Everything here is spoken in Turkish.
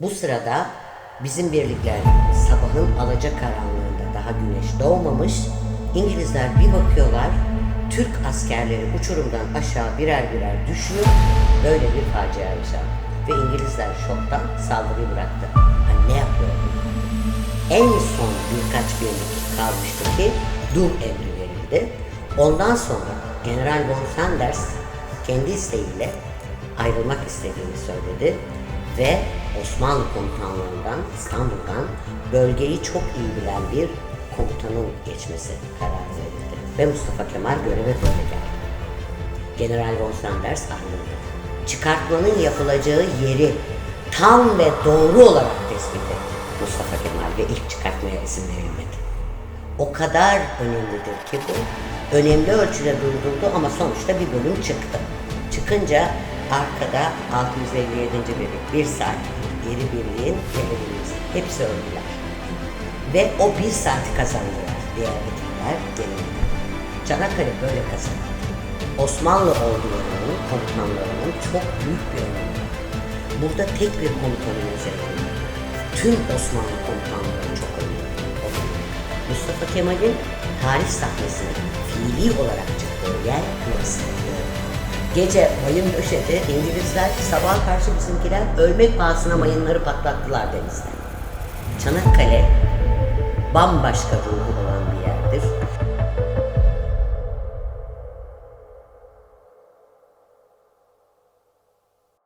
Bu sırada bizim birlikler sabahın alacakaranlığında daha güneş doğmamış. İngilizler bir bakıyorlar Türk askerleri uçurumdan aşağı birer birer düşüyor. Böyle bir facia yaşandı. Ve İngilizler şoktan saldırıyı bıraktı. Ha, ne yapıyor? En son birkaç birlik kalmıştı ki dur emri verildi. Ondan sonra General von Sanders kendi isteğiyle ayrılmak istediğini söyledi ve Osmanlı komutanlarından İstanbul'dan bölgeyi çok iyi bilen bir komutanın geçmesi kararı verildi. Ve Mustafa Kemal göreve böyle geldi. General von Sanders ayrıldı. Çıkartmanın yapılacağı yeri tam ve doğru olarak tespit etti Mustafa Kemal ve ilk çıkartmaya izin verilmedi. O kadar önemlidir ki bu. Önemli ölçüde durdurdu ama sonuçta bir bölüm çıktı. Çıkınca arkada 657. birlik, bir saat, geri birliğin yerlerimiz hepsi öldüler. Ve o bir saati kazandılar. Diğer ekipler gelemedi. Çanakkale böyle kazandı. Osmanlı ordularının komutanlarının çok büyük bir önemi var. Burada tek bir komutanın üzerinde. Tüm Osmanlı komutanları çok önemli. Mustafa Kemal'in tarih sahnesine fiili olarak çıktığı yer burası. Gece mayın döşedi, İngilizler sabah karşı bizimkiler ölmek pahasına mayınları patlattılar denizde. Çanakkale bambaşka ruhu olan bir yerdir.